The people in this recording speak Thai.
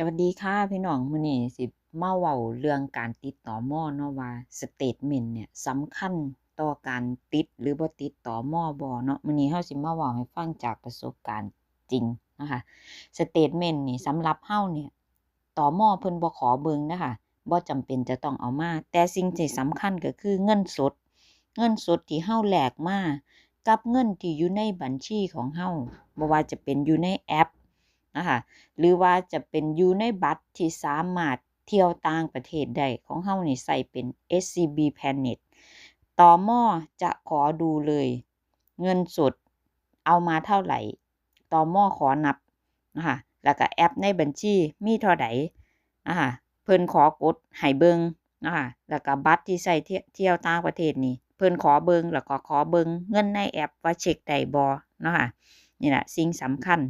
สวัสดีค่ะพี่น้องมื้อนี้สิมาเว้าเรื่องการติดต่อมอเนาะว่าสเตตเมนต์เนี่ยสำคัญต่อการติดหรือบ่ติดต่อมอบ่เนาะมื้อนี้เราสิมาเว้าให้ฟังจากประสบการณ์จริงนะคะสเตตเมนต์นี่สำหรับเราเนี่ยต่อมอเพิ่นบ่ขอเบิ่งนะคะบ่จำเป็นจะต้องเอามา แต่สิ่งที่สำคัญก็คือเงินสด เงินสดที่เราแลกมากับเงินที่อยู่ในบัญชีของเราบ่ว่าจะเป็นอยู่ในแอป นะคะหรือว่าจะเป็นอยู่ในบัตรที่สามารถเที่ยวต่างประเทศได้ของเฮานี่ใส่เป็น SCB Planet ต่อมอจะขอดูเลย เงินสดเอามาเท่าไหร่ต่อมอขอนับนะคะแล้วก็แอปในบัญชีมีเท่าใดนะคะเพิ่นขอกดให้เบิงนะคะแล้วก็บัตรที่ใช้เที่เที่ยวต่างประเทศนี่เพิ่นขอเบิงแล้วก็ขอเบิงเงินในแอปว่าเช็คได้บ่นะคะนี่แหละสิ่งสำคัญ